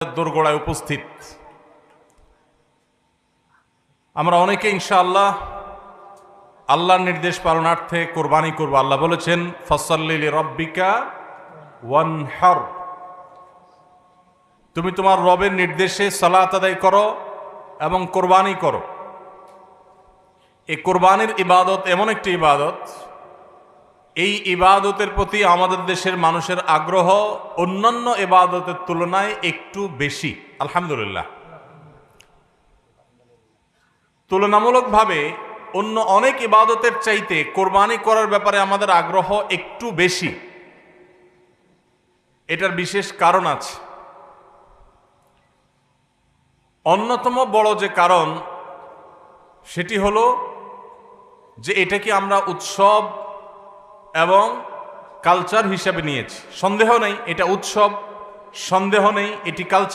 দোরগোড়ায় উপস্থিত। আমরা অনেকে ইনশাআল্লাহ আল্লাহর নির্দেশ পালনার্থে কোরবানি করব। আল্লাহ বলেছেন ফসল্লিল রব্বিকা ওয়ানহার। তুমি তোমার রবের নির্দেশে সালাত আদায় করো এবং কোরবানি করো। এই কোরবানির ইবাদত এমন একটি ইবাদত এই ইবাদতের প্রতি আমাদের দেশের মানুষের আগ্রহ অন্যান্য ইবাদতের তুলনায় একটু বেশি। আলহামদুলিল্লাহ। তুলনামূলকভাবে অন্য অনেক ইবাদতের চাইতে কোরবানি করার ব্যাপারে আমাদের আগ্রহ একটু বেশি। এটার বিশেষ কারণ আছে। অন্যতম বড় যে কারণ, সেটি হলো যে এটাকে আমরা উৎসব এবং কালচার হিসাবে নিয়েছে। সন্দেহ নেই এটা উৎসব। সন্দেহ নেই এটি কালচার